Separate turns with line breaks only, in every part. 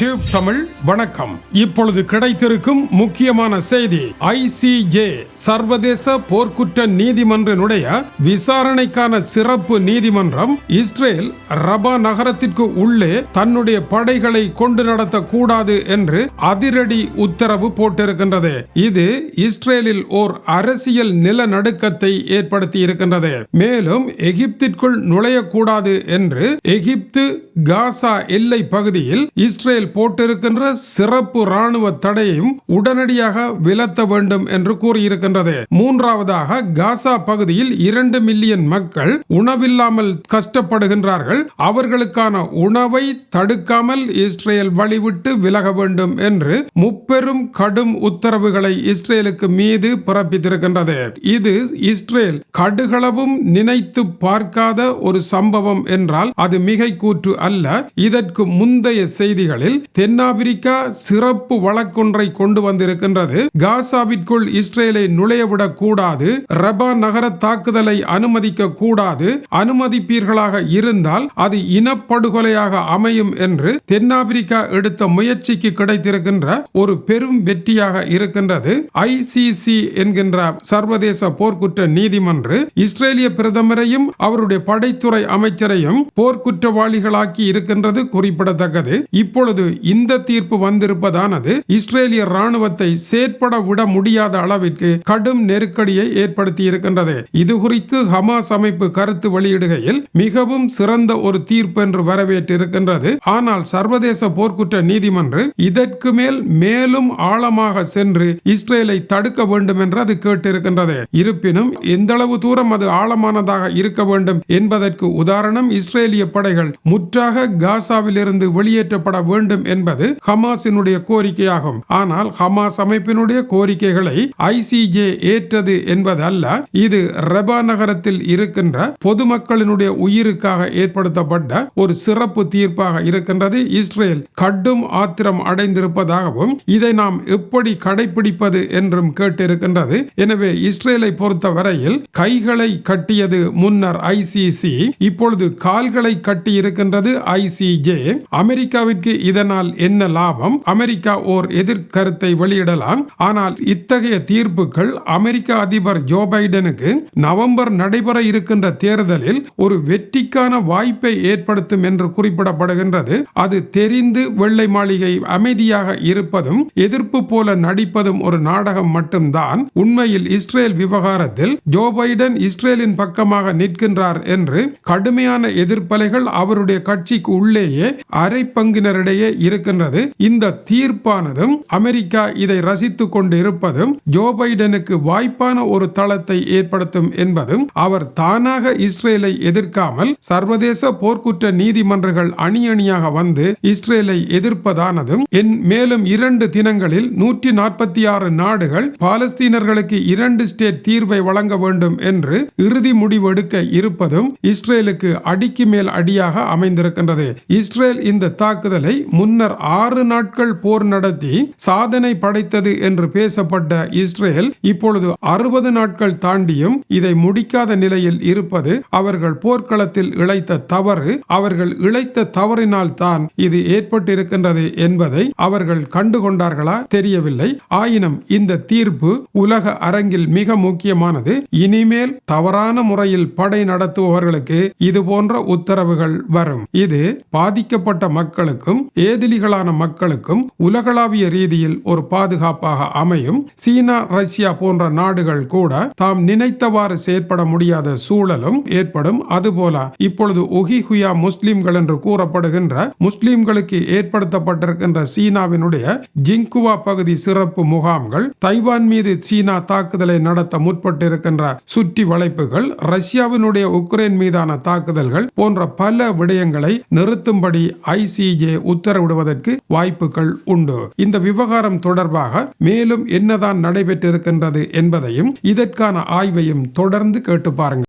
Tube Tamil வணக்கம். இப்பொழுது கிடைத்திருக்கும் முக்கியமான செய்தி. ஐசிஜே சர்வதேச போர்க்குற்ற நீதிமன்றனுடைய விசாரணைக்கான சிறப்பு நீதிமன்றம் இஸ்ரேல் ரபா நகரத்திற்கு உள்ளே தன்னுடைய படைகளை கொண்டு நடத்தக்கூடாது என்று அதிரடி உத்தரவு போட்டிருக்கின்றது. இது இஸ்ரேலில் ஓர் அரசியல் நிலநடுக்கத்தை ஏற்படுத்தி இருக்கின்றது மேலும் எகிப்திற்குள் நுழையக்கூடாது என்று எகிப்து காசா எல்லை பகுதியில் இஸ்ரேல் போட்டிருக்கின்ற சிறப்பு ராணுவ தடையையும் உடனடியாக விலத்த வேண்டும் என்று கூறியிருக்கின்றது. மூன்றாவதாக காசா பகுதியில் இரண்டு மில்லியன் மக்கள் உணவில்லாமல் கஷ்டப்படுகின்றார்கள். அவர்களுக்கான உணவை தடுக்காமல் இஸ்ரேல் வழிவிட்டு விலக வேண்டும் என்று முப்பெரும் கடும் உத்தரவுகளை இஸ்ரேலுக்கு மீது பிறப்பித்திருக்கின்றது. இது இஸ்ரேல் கடுகளவும் நினைத்து பார்க்காத ஒரு சம்பவம் என்றால் அது மிகை கூற்று அல்ல. இதற்கு முந்தைய செய்திகளில் தென்னாப்பிரிக்கா சிறப்பு வழக்கொன்றை கொண்டு வந்திருக்கின்றது. காசாவிற்குள் இஸ்ரேலை நுழையவிடக் கூடாது. ரபா நகர தாக்குதலை அனுமதிக்க கூடாது. அனுமதிப்பீர்களாக இருந்தால் அது இனப்படுகொலையாக அமையும் என்று தென்னாப்பிரிக்கா எடுத்த முயற்சிக்கு கிடைத்திருக்கின்ற ஒரு பெரும் வெற்றியாக இருக்கின்றது. ஐசிசி என்கின்ற சர்வதேச போர்க்குற்ற நீதிமன்று இஸ்ரேலிய பிரதமரையும் அவருடைய படைத்துறை அமைச்சரையும் போர்க்குற்றவாளிகளாக்கி இருக்கின்றது குறிப்பிடத்தக்கது. இப்பொழுது இந்த தீர்ப்பு வந்திருப்பதானது? இஸ்ரேலிய ராணுவத்தை செயற்பட விட முடியாத அளவிற்கு கடும் நெருக்கடியை ஏற்படுத்தி இருக்கின்றது இது குறித்து ஹமாஸ் அமைப்பு கருத்து வெளியிடுகையில் மிகவும் சிறந்த ஒரு தீர்ப்பு என்று வரவேற்றிருக்கின்றது. ஆனால் சர்வதேச போர்க்குற்ற நீதிமன்று இதற்கு மேல் மேலும் ஆழமாக சென்று இஸ்ரேலை தடுக்க வேண்டும் என்று அது கேட்டிருக்கின்றது. இருப்பினும் எந்த அளவு தூரம் அது ஆழமானதாக இருக்க வேண்டும் என்பதற்கு உதாரணம் இஸ்ரேலிய படைகள் முற்றாக காசாவில் இருந்து வெளியேற்றப்பட வேண்டும் வேண்டும் என்பது ஹமாஸினுடைய கோரிக்கையாகும். ஆனால் ஹமாஸ் அமைப்பினுடைய கோரிக்கைகளை ஐசிஜே ஏற்றது என்பது அல்ல இது ரெபா நகரத்தில் இருக்கின்ற பொதுமக்களினுடைய உயிருக்காக ஏற்படுத்தப்பட்ட ஒரு சிறப்பு தீர்ப்பாக இருக்கின்றது. இஸ்ரேல் கடும் ஆத்திரம் அடைந்திருப்பதாகவும் இதை நாம் எப்படி கடைபிடிப்பது என்றும் கேட்டிருக்கின்றது. எனவே இஸ்ரேலை பொறுத்த வரையில் கைகளை கட்டியது முன்னர் ஐசிசி இப்பொழுது கால்களை கட்டி இருக்கின்றது ஐசிஜே அமெரிக்காவிற்கு இதை இதனால் என்ன லாபம்? அமெரிக்கா ஓர் எதிர்கருத்தை வெளியிடலாம். ஆனால் இத்தகைய தீர்ப்புகள் அமெரிக்க அதிபர் ஜோ பைடனுக்கு நவம்பர் நடைபெற இருக்கின்ற தேர்தலில் ஒரு வெற்றிக்கான வாய்ப்பை ஏற்படுத்தும் என்று குறிப்பிடப்படுகின்றது. அது தெரிந்து வெள்ளை மாளிகை அமைதியாக இருப்பதும் எதிர்ப்பு போல நடிப்பதும் ஒரு நாடகம் மட்டும்தான். உண்மையில் இஸ்ரேல் விவகாரத்தில் ஜோ பைடன் இஸ்ரேலின் பக்கமாக நிற்கின்றார் என்று கடுமையான எதிர்ப்பலைகள் அவருடைய கட்சிக்கு உள்ளேயே அரை பங்கினரிடையே இருக்கின்றது. இந்த தீர்ப்பானதும் அமெரிக்கா இதை ரசித்து கொண்டு இருப்பதும் ஜோ பைடனுக்கு வாய்ப்பான ஒரு தளத்தை ஏற்படுத்தும் என்பதும் அவர் தானாக இஸ்ரேலை எதிர்க்காமல் சர்வதேச போர்க்குற்ற நீதிமன்றங்கள் அணி அணியாக வந்து இஸ்ரேலை எதிர்ப்பதானதும் என் மேலும் இரண்டு தினங்களில் நூற்றி நாற்பத்தி ஆறு நாடுகள் பாலஸ்தீனர்களுக்கு இரண்டு ஸ்டேட் தீர்வை வழங்க வேண்டும் என்று இறுதி முடிவெடுக்க இருப்பதும் இஸ்ரேலுக்கு அடிக்கு மேல் அடியாக அமைந்திருக்கின்றது. இஸ்ரேல் இந்த தாக்குதலை முன்னர் ஆறு நாட்கள் போர் நடத்தி சாதனை படைத்தது என்று பேசப்பட்ட இஸ்ரேல் இப்பொழுது அறுபது நாட்கள் தாண்டியும் இதை முடிக்காத நிலையில் இருப்பது அவர்கள் போர்க்களத்தில் இழைத்த தவறு. அவர்கள் இழைத்த தவறினால் தான் இது ஏற்பட்டிருக்கின்றது என்பதை அவர்கள் கண்டுகொண்டார்களா தெரியவில்லை. ஆயினும் இந்த தீர்ப்பு உலக அரங்கில் மிக முக்கியமானது. இனிமேல் தவறான முறையில் படை நடத்துபவர்களுக்கு இது போன்ற உத்தரவுகள் வரும். இது பாதிக்கப்பட்ட மக்களுக்கும் ஏதிலிகளான மக்களுக்கும் உலகளாவிய ரீதியில் ஒரு பாதுகாப்பாக அமையும். சீனா ரஷ்யா போன்ற நாடுகள் கூட தாம் நினைத்தவாறு செயற்பட முடியாத சூழலும் ஏற்படும். அதுபோல இப்பொழுது ஒஹிஹுயா முஸ்லிம்கள் என்று கூறப்படுகின்ற முஸ்லிம்களுக்கு ஏற்படுத்தப்பட்டிருக்கின்ற சீனாவினுடைய ஜிங்குவா பகுதி சிறப்பு முகாம்கள் தைவான் மீது சீனா தாக்குதலை நடத்த முற்பட்டிருக்கின்ற சுற்றி வளைப்புகள் ரஷ்யாவினுடைய உக்ரைன் மீதான தாக்குதல்கள் போன்ற பல விடயங்களை நிறுத்தும்படி ஐசிஜே விடுவதற்கு வாய்ப்புகள் உண்டு. இந்த விவகாரம் தொடர்பாக மேலும் என்னதான் நடைபெற்றிருக்கின்றது என்பதையும் இதற்கான ஆய்வையும் தொடர்ந்து கேட்டு பாருங்கள்.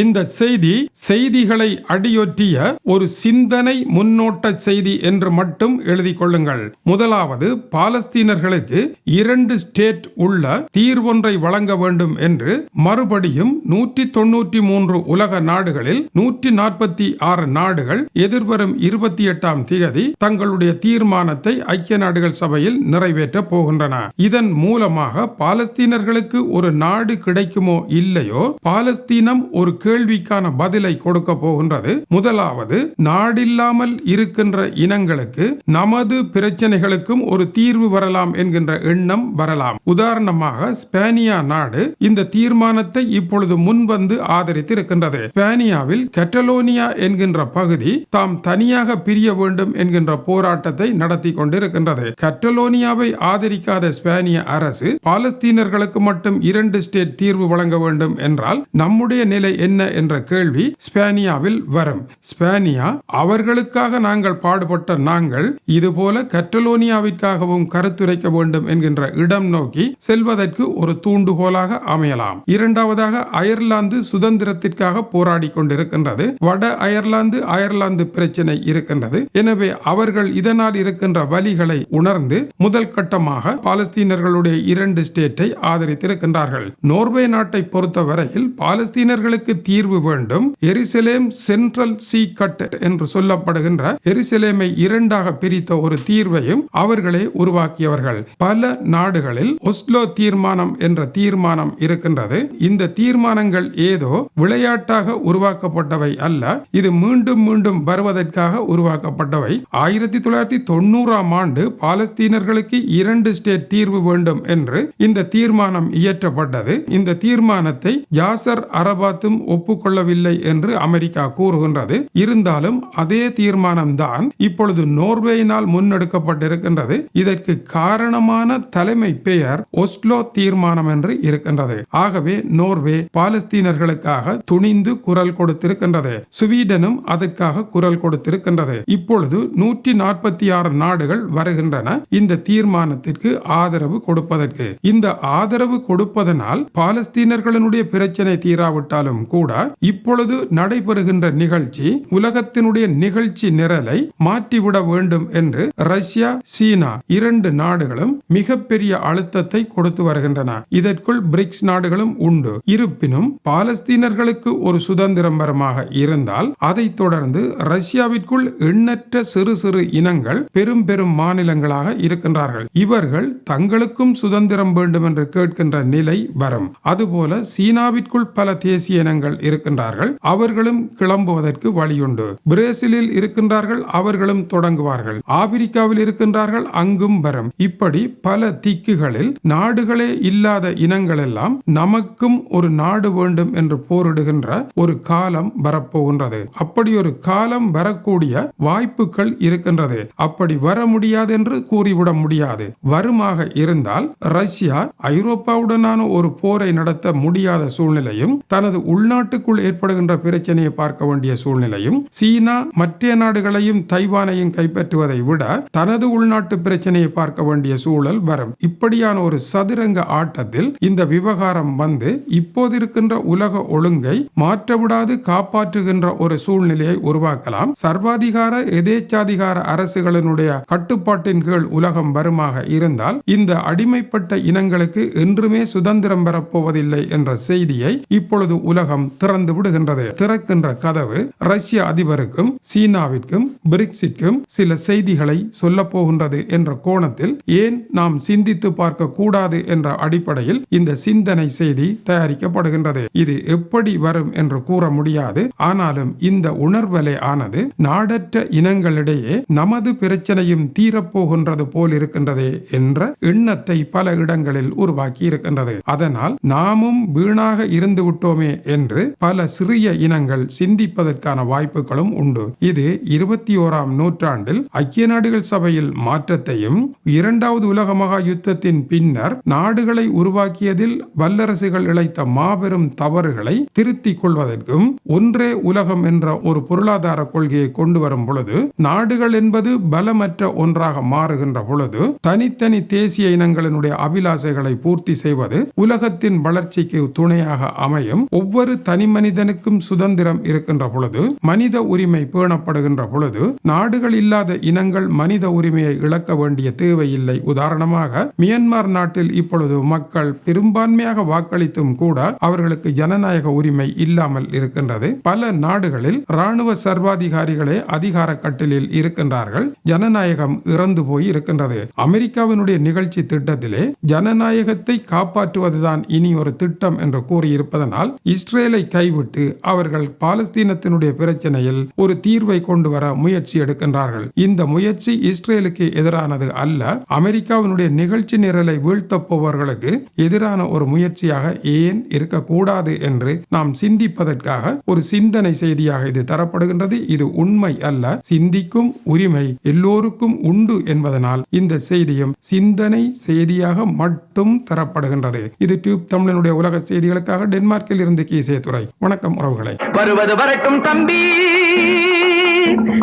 இந்த செய்தி செய்திகளை அடியொற்றிய ஒரு சிந்தனை முன்னோட்ட செய்தி என்று மட்டும் எழுதிக் கொள்ளுங்கள். முதலாவது பாலஸ்தீனர்களுக்கு இரண்டு ஸ்டேட் உள்ள தீர்வொன்றை வழங்க வேண்டும் என்று மறுபடியும் நூற்றி தொன்னூற்றி மூன்று உலக நாடுகளில் நூற்றி நாற்பத்தி ஆறு நாடுகள் எதிர்வரும் இருபத்தி எட்டாம் திகதி தங்களுடைய தீர்மானத்தை ஐக்கிய நாடுகள் சபையில் நிறைவேற்ற போகின்றன. இதன் மூலமாக பாலஸ்தீனர்களுக்கு ஒரு நாடு கிடைக்குமோ இல்லையோ பாலஸ்தீனம் ஒரு கேள்விக்கான பதிலை கொடுக்க போகின்றது. முதலாவது நாடில்லாமல் இருக்கின்ற இனங்களுக்கு நமது பிரச்சனைகளுக்கும் ஒரு தீர்வு வரலாம் என்கின்ற எண்ணம் வரலாம். உதாரணமாக ஸ்பேனியா நாடு இந்த தீர்மானத்தை இப்பொழுது முன்வந்து ஆதரித்து இருக்கின்றது ஸ்பேனியாவில் கெட்டலோனியா என்கின்ற பகுதி தாம் தனியாக பிரிய வேண்டும் என்கின்ற போராட்டத்தை நடத்தி கொண்டிருக்கின்றது. கெட்டலோனியாவை ஆதரிக்காத ஸ்பேனிய அரசு பாலஸ்தீனர்களுக்கு மட்டும் இரண்டு ஸ்டேட் தீர்வு வழங்க வேண்டும் என்றால் நம்முடைய நிலை என்ன என்ற கேள்வி ஸ்பேனியாவில் வரும். ஸ்பேனியா அவர்களுக்காக நாங்கள் பாடுபட்ட நாங்கள் இதுபோல கட்டலோனியாவிற்காகவும் கருத்துரைக்க வேண்டும் என்கின்ற இடம் நோக்கி செல்வதற்கு ஒரு தூண்டுகோலாக அமையலாம். இரண்டாவதாக அயர்லாந்து சுதந்திரத்திற்காக போராடி கொண்டிருக்கின்றது. வட அயர்லாந்து அயர்லாந்து பிரச்சனை இருக்கின்றது. எனவே அவர்கள் இதனால் இருக்கின்ற வலிகளை உணர்ந்து முதல் கட்டமாக பாலஸ்தீனர்களுடைய இரண்டு ஸ்டேட்டை ஆதரித்திருக்கின்றார்கள். நோர்வே நாட்டை பொறுத்தவரையில் பாலஸ்தீனர்களுக்கு தீர்வு வேண்டும். எரிசலேம் சென்ட்ரல் சி கட் என்று சொல்லப்படுகின்ற எரிசலேமை இரண்டாக பிரித்த ஒரு தீர்வையும் அவர்களே உருவாக்கியவர்கள். பல நாடுகளில் ஒஸ்லோ தீர்மானம் என்ற தீர்மானம் இருக்கின்றது. இந்த தீர்மானங்கள் ஏதோ விளையாட்டாக உருவாக்கப்பட்டவை அல்ல. இது மீண்டும் மீண்டும் வருவதற்காக உருவாக்கப்பட்டவை. ஆயிரத்தி தொள்ளாயிரத்தி தொண்ணூறாம் ஆண்டு பாலஸ்தீனர்களுக்கு இரண்டு ஸ்டேட் தீர்வு வேண்டும் என்று இந்த தீர்மானம் இயற்றப்பட்டது. இந்த தீர்மானத்தை யாசர் அரபாத்தும் ஒப்புக்கொள்ளவில்லை என்று அமெரிக்கா கூறுகின்றது. இருந்தாலும் அதே தீர்மானம்தான் இப்பொழுது நோர்வேயினால் முன்னெடுக்கப்பட்டிருக்கின்றது. இதற்கு காரணமான தலைமை பெயர் ஒஸ்லோ தீர்மானம் என்று இருக்கின்றது. ஆகவே நோர்வே பாலஸ்தீனர்களுக்காக துணிந்து குரல் கொடுத்திருக்கின்றது. ஸ்வீடனும் அதற்காக குரல் கொடுத்திருக்கின்றது. இப்பொழுது நூற்றி நாற்பத்தி ஆறு நாடுகள் வருகின்றன. இந்த தீர்மானத்திற்கு ஆதரவு கொடுப்பதற்கு. இந்த ஆதரவு கொடுப்பதனால் பாலஸ்தீனர்களுடைய பிரச்சனை தீராவிட்டாலும் கூட இப்பொழுது நடைபெறுகின்ற நிகழ்ச்சி உலகத்தினுடைய நிகழ்ச்சி நிரலை மாற்றிவிட வேண்டும் என்று ரஷ்யா சீனா இரண்டு நாடுகளும் மிகப்பெரிய அழுத்தத்தை கொடுத்து வருகின்றன. இதற்குள் பிரிக்ஸ் நாடுகளும் உண்டு. இருப்பினும் பாலஸ்தீனர்களுக்கு ஒரு சுதந்திரம் வரமாக இருந்தால் அதைத் தொடர்ந்து ரஷ்யாவிற்குள் எண்ணற்ற சிறு சிறு இனங்கள் பெரும் பெரும் மாநிலங்களாக இருக்கின்றார்கள். இவர்கள் தங்களுக்கும் சுதந்திரம் வேண்டும் என்று கேட்கின்ற நிலை வரும். அதுபோல சீனாவிற்குள் பல தேசிய இனங்கள் இருக்கின்றார்கள் அவர்களும் கிளம்புவதற்கு வழியுண்டு. பிரேசிலில் இருக்கின்றார்கள் அவர்களும் தொடங்குவார்கள். ஆப்பிரிக்காவில் இருக்கின்றார்கள் அங்கும் வரும். இப்படி பல திக்குகளில் நாடுகளே இல்லாத இனங்கள் எல்லாம் நமக்கும் ஒரு நாடு வேண்டும் என்று போரிடுகின்ற ஒரு காலம் வரப்போகின்றது. அப்படி ஒரு காலம் வரக்கூடிய வாய்ப்புகள் இருக்கின்றது. அப்படி வர முடியாது என்று கூறிவிட முடியாது. வருமாக இருந்தால் ரஷ்யா ஐரோப்பாவுடனான ஒரு போரை நடத்த முடியாத சூழ்நிலையும் தனது உள்ள உள்நாட்டுக்குள் ஏற்படுகின்ற பிரச்சனையை பார்க்க வேண்டிய சூழ்நிலையும் சீனா மற்ற நாடுகளையும் தைவானையும் கைப்பற்றுவதை விட தனது உள்நாட்டு பிரச்சனையை பார்க்க வேண்டிய சூழல் வரும். இப்படியான ஒரு சதுரங்க ஆட்டத்தில் இந்த விவகாரம் வந்து இப்போது இருக்கின்ற உலக ஒழுங்கை மாற்றவிடாது காப்பாற்றுகின்ற ஒரு சூழ்நிலையை உருவாக்கலாம். சர்வாதிகார எதேச்சாதிகார அரசுகளினுடைய கட்டுப்பாட்டின் கீழ் உலகம் வருமாக இருந்தால் இந்த அடிமைப்பட்ட இனங்களுக்கு என்றுமே சுதந்திரம் பெறப்போவதில்லை என்ற செய்தியை இப்பொழுது உலகம் திறந்து விடுகின்றது. திறக்கின்ற கதவு ரஷ்ய அதிபருக்கும் சீனாவிற்கும் பிரிக்ஸிற்கும் சில செய்திகளை சொல்ல போகின்றது என்ற கோணத்தில் ஏன் நாம் சிந்தித்து பார்க்க கூடாது என்ற அடிப்படையில் இந்த சிந்தனை செய்தி தயாரிக்கப்படுகின்றது. இது எப்படி வரும் என்று கூற முடியாது. ஆனாலும் இந்த உணர்வலை ஆனது நாடற்ற இனங்களிடையே நமது பிரச்சனையும் தீரப்போகின்றது போல் இருக்கின்றதே என்ற எண்ணத்தை பல இடங்களில் உருவாக்கி இருக்கின்றது அதனால் நாமும் வீணாக இருந்து விட்டோமே என்று என்று பல சிறிய இனங்கள் சிந்திப்பதற்கான வாய்ப்புகளும் உண்டு. இது இருபத்தி ஓராம் நூற்றாண்டில் ஐக்கிய நாடுகள் சபையில் மாற்றத்தையும் இரண்டாவது உலக மகா யுத்தத்தின் பின்னர் நாடுகளை உருவாக்கியதில் வல்லரசுகள் இழைத்த மாபெரும் தவறுகளை திருத்திக் கொள்வதற்கும் ஒன்றே உலகம் என்ற ஒரு பொருளாதார கொள்கையை கொண்டு வரும் பொழுது நாடுகள் என்பது பலமற்ற ஒன்றாக மாறுகின்ற பொழுது தனித்தனி தேசிய இனங்களினுடைய அபிலாசைகளை பூர்த்தி செய்வது உலகத்தின் வளர்ச்சிக்கு துணையாக அமையும். ஒவ்வொரு தனி மனிதனுக்கும் சுதந்திரம் இருக்கின்ற பொழுது மனித உரிமை பேணப்படுகின்ற பொழுது நாடுகள் இல்லாத இனங்கள் மனித உரிமையை இழக்க வேண்டிய தேவையில்லை. உதாரணமாக மியன்மார் நாட்டில் இப்பொழுது மக்கள் பெரும்பான்மையாக வாக்களித்தும் கூட அவர்களுக்கு ஜனநாயக உரிமை இல்லாமல் இருக்கின்றது. பல நாடுகளில் ராணுவ சர்வாதிகாரிகளே அதிகார கட்டிலில் இருக்கின்றார்கள். ஜனநாயகம் இறந்து போய் இருக்கின்றது. அமெரிக்காவினுடைய நிகழ்ச்சி திட்டத்திலே ஜனநாயகத்தை காப்பாற்றுவதுதான் இனி ஒரு திட்டம் என்று கூறியிருப்பதனால் இஸ்ரேல் கைவிட்டு அவர்கள் பாலஸ்தீனத்தினுடைய பிரச்சனையில் ஒரு தீர்வை கொண்டு வர முயற்சி எடுக்கின்றார்கள். இந்த முயற்சி இஸ்ரேலுக்கு எதிரானது அல்ல அமெரிக்காவினுடைய நிகழ்ச்சி நிரலை வீழ்த்தப்போவர்களுக்கு எதிரான ஒரு முயற்சியாக ஏன் இருக்கக்கூடாது என்று நாம் சிந்திப்பதற்காக ஒரு சிந்தனை செய்தியாக இது தரப்படுகின்றது. இது உண்மை அல்ல சிந்திக்கும் உரிமை எல்லோருக்கும் உண்டு என்பதனால் இந்த செய்தியும் சிந்தனை செய்தியாக மட்டும் தரப்படுகின்றது. இது டியூப் தமிழனுடைய உலக செய்திகளுக்காக டென்மார்க்கில் இருந்து கீசே துறை வணக்கம் உறவுகளை.
வருவது வரட்டும் தம்பி.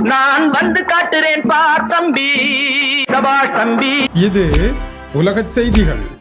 நான் வந்து காட்டுறேன் பார் தம்பி. தம்பி.
இது உலக செய்திகள்.